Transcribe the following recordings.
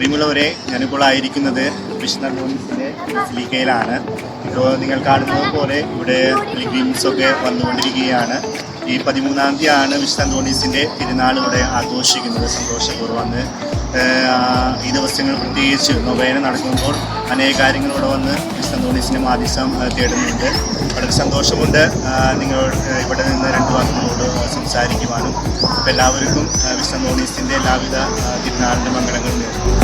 പ്രിയമുള്ളവരെ ഞാനിപ്പോൾ ആയിരിക്കുന്നത് വിഷ്ണുവിന്റെ ബസിലിക്കയിലാണ് ഇപ്പോൾ നിങ്ങൾ കാണുന്നത് പോലെ ഇവിടെ ഒക്കെ വന്നുകൊണ്ടിരിക്കുകയാണ്. ഈ പതിമൂന്നാം തീയതിയാണ് വിശുദ്ധ അന്തോണീസിന്റെ തിരുനാൾ ഇവിടെ ആഘോഷിക്കുന്നത്. സന്തോഷപൂർവം. അന്ന് ഈ ദിവസങ്ങൾ പ്രത്യേകിച്ച് നൊവേന നടക്കുമ്പോൾ അനേക കാര്യങ്ങൾ ഇവിടെ വന്ന് വിശുദ്ധ അന്തോണീസിന്റെ മാധ്യസം തേടുന്നുണ്ട്. വളരെ സന്തോഷമുണ്ട്. നിങ്ങൾ ഇവിടെ നിന്ന് രണ്ട് വാക്കുകളോട് സംസാരിക്കുവാനും. അപ്പോൾ എല്ലാവർക്കും വിശുദ്ധ അന്തോണീസിന്റെ എല്ലാവിധ തിരുനാളിന്റെ മംഗളങ്ങൾ നേരുന്നു.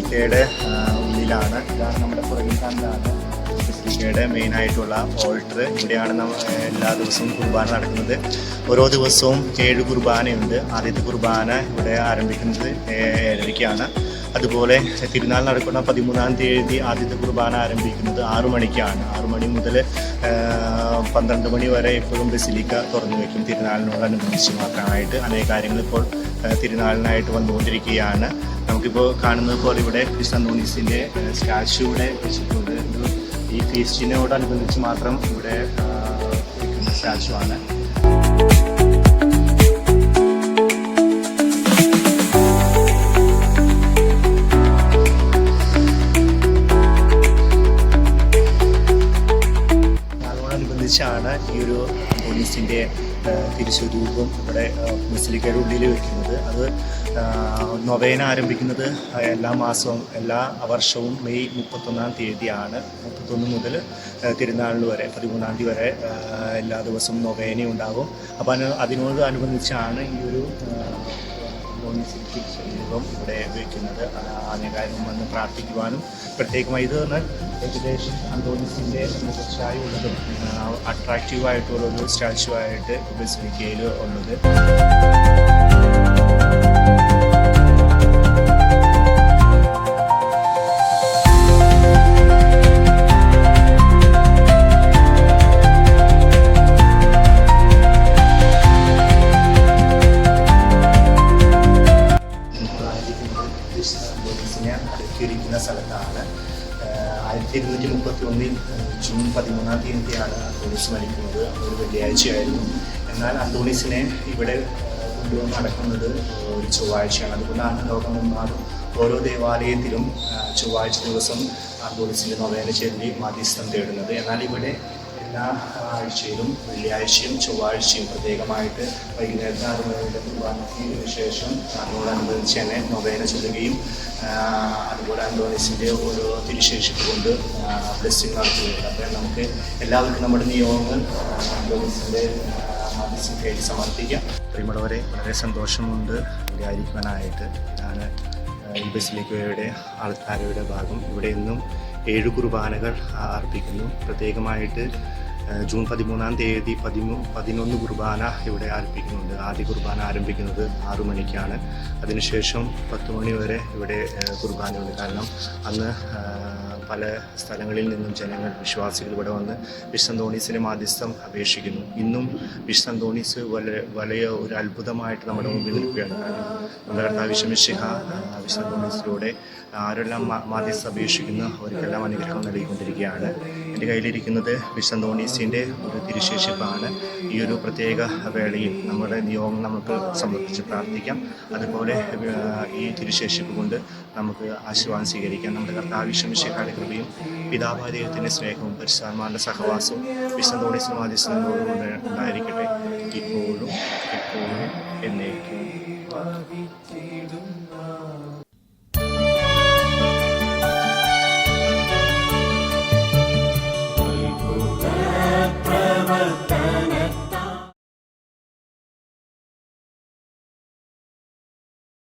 ബസിലിക്കയുടെ ആ, ഉള്ളിലാണ്. ഇതാണ് നമ്മുടെ പുറകിൽ കാണുന്നതാണ് മെയിൻ ആയിട്ടുള്ള ഓൾട്ടർ ഇവിടെയാണ് നമ്മൾ എല്ലാ ദിവസവും കുർബാന നടക്കുന്നത്. ഓരോ ദിവസവും ഏഴ് കുർബാനയുണ്ട്. ആദ്യത്തെ കുർബാന ഇവിടെ ആരംഭിക്കുന്നത് ഏഴരയ്ക്കാണ്. അതുപോലെ തിരുനാൾ നടക്കുന്ന പതിമൂന്നാം തീയതി ആദ്യത്തെ കുർബാന ആരംഭിക്കുന്നത് ആറു മണിക്കാണ്. ആറു മണി മുതൽ പന്ത്രണ്ട് മണി വരെ എപ്പോഴും ബസിലിക്ക തുറന്നു വയ്ക്കും തിരുനാളിനോടനുബന്ധിച്ച് മാത്രമായിട്ട് അനേക കാര്യങ്ങൾ ഇപ്പോൾ തിരുനാളിനായിട്ട് വന്നുകൊണ്ടിരിക്കുകയാണ്. നമുക്കിപ്പോൾ കാണുന്നത് പോലെ ഇവിടെ ക്രിസ്തന്തോണീസിന്റെ സ്റ്റാച്ചു ഇവിടെ വെച്ചിട്ടുണ്ട് ഈ ഫീസ്റ്റിനോടനുബന്ധിച്ച് മാത്രം ഇവിടെ സ്റ്റാച്ചു ആണ്. ഈ ഒരു പോലീസിന്റെ തിരിച്ചുരൂപം ഇവിടെ മുസ്ലിക്കയുടെ ഉള്ളിൽ വയ്ക്കുന്നത് അത് നൊവേന ആരംഭിക്കുന്നത് എല്ലാ മാസവും എല്ലാ വർഷവും മെയ് മുപ്പത്തൊന്നാം തീയതിയാണ്. മുപ്പത്തൊന്ന് മുതൽ തിരുനാളിന് വരെ പതിമൂന്നാം തീയതി വരെ എല്ലാ ദിവസവും നൊവേന ഉണ്ടാകും അപ്പോൾ അതിന് അതിനോട് അനുബന്ധിച്ചാണ് ഈ ഒരു ദൈവം ഇവിടെ വയ്ക്കുന്നത് അനേകാര്യം വന്ന് പ്രാർത്ഥിക്കുവാനും പ്രത്യേകമായി ഇത് പറഞ്ഞാൽ ഏകദേശം അന്തോണിസിന്റെ മുഖച്ചായി ഉള്ളതും അട്രാക്റ്റീവ് ആയിട്ടുള്ള ഒരു സ്റ്റാച്ചു ആയിട്ട് ബസിലിക്കയിൽ ഉള്ളത്. പോലീസിനെ അടുക്കിയിരിക്കുന്ന സ്ഥലത്താണ്. ആയിരത്തി ഇരുന്നൂറ്റി മുപ്പത്തി ഒന്നിൽ ജൂൺ പതിമൂന്നാം തീയതിയാണ് അന്തോണീസ് മരിക്കുന്നത്. അതൊരു വെള്ളിയാഴ്ചയായിരുന്നു. എന്നാൽ അന്തോണീസിനെ ഇവിടെ കൊണ്ടുവന്ന് നടക്കുന്നത് ഒരു ചൊവ്വാഴ്ചയാണ്. അതുകൊണ്ടാണ് ലോകമെമ്പാടും ഓരോ ദേവാലയത്തിലും ചൊവ്വാഴ്ച ദിവസം അന്തോണീസിന്റെ നൊവേന ചൊല്ലി മാധ്യസ്ഥം തേടുന്നത്. എന്നാൽ ഇവിടെ എല്ലാ ആഴ്ചയിലും വെള്ളിയാഴ്ചയും ചൊവ്വാഴ്ചയും പ്രത്യേകമായിട്ട് വൈകുന്നേരത്തെ ആറ് മണിയുടെ കുർബാനയ്ക്ക് ശേഷം അതിനോടനുബന്ധിച്ച് തന്നെ നൊവേന ചൊല്ലുകയും അതുപോലെ അന്തോണിസിന്റെ ഓരോ തിരിശേഷിപ്പ് കൊണ്ട് ബ്ലെസ്സിങ് നടത്തുകയുണ്ട് അപ്പോൾ നമുക്ക് എല്ലാവർക്കും നമ്മുടെ നിയോഗങ്ങൾ അന്തോണിസിന്റെ മധ്യസ്ഥം കയറ്റി സമർപ്പിക്കാം. പ്രിയമുള്ളവരെ വളരെ സന്തോഷമുണ്ട്. വിചാരിക്കുവാനായിട്ട് ഞാൻ ഈ ബസ്സിലേക്ക് ആൾക്കാരുടെ ഭാഗം ഇവിടെ ഇന്നും ഏഴ് കുർബാനകൾ അർപ്പിക്കുന്നു. പ്രത്യേകമായിട്ട് ജൂൺ പതിമൂന്നാം തീയതി പതിമൂ പതിനൊന്ന് കുർബാന ഇവിടെ ആരംഭിക്കുന്നുണ്ട് ആദ്യ കുർബാന ആരംഭിക്കുന്നത് ആറു മണിക്കാണ്. അതിനുശേഷം പത്ത് മണി വരെ ഇവിടെ കുർബാനയുണ്ട്. കാരണം അന്ന് പല സ്ഥലങ്ങളിൽ നിന്നും ജനങ്ങൾ വിശ്വാസികൾ ഇവിടെ വന്ന് വിശ്വന്തോണീസിന് മാധ്യസ്ഥം അപേക്ഷിക്കുന്നു. ഇന്നും വിശ്വന്തോണീസ് വളരെ വലിയ ഒരു അത്ഭുതമായിട്ട് നമ്മുടെ മുമ്പിൽ നിൽക്കുകയാണ്. കാരണം നമ്മുടെ കർത്താവ് വിശ്വമിശിഹ വിശ്വന്തോണീസിലൂടെ ആരെല്ലാം മാധ്യസ്ഥ അപേക്ഷിക്കുന്നു അവർക്കെല്ലാം അനുഗ്രഹം നൽകിക്കൊണ്ടിരിക്കുകയാണ്. എന്റെ കയ്യിലിരിക്കുന്നത് വിശ്വന്തോണീസിന്റെ ഒരു തിരുശേഷിപ്പാണ്. ഈ ഒരു പ്രത്യേക വേളയിൽ നമ്മുടെ നിയോഗം നമുക്ക് സമർപ്പിച്ച് പ്രാർത്ഥിക്കാം. അതുപോലെ ഈ തിരുശേഷിപ്പ് കൊണ്ട് നമുക്ക് ആശീർവാദം സ്വീകരിക്കാം. നമ്മുടെ കർത്താവ് വിശ്വമിശിഹായുടെ കൃപയും പിതാവായ സ്നേഹവും പരിശുദ്ധാത്മാരുടെ സഹവാസവും വിശന്തോണീസ് മാധ്യസ്ഥനോടുകൂടെ ഉണ്ടായിരിക്കട്ടെ. ഇപ്പോഴും എപ്പോഴും എന്നേക്കും.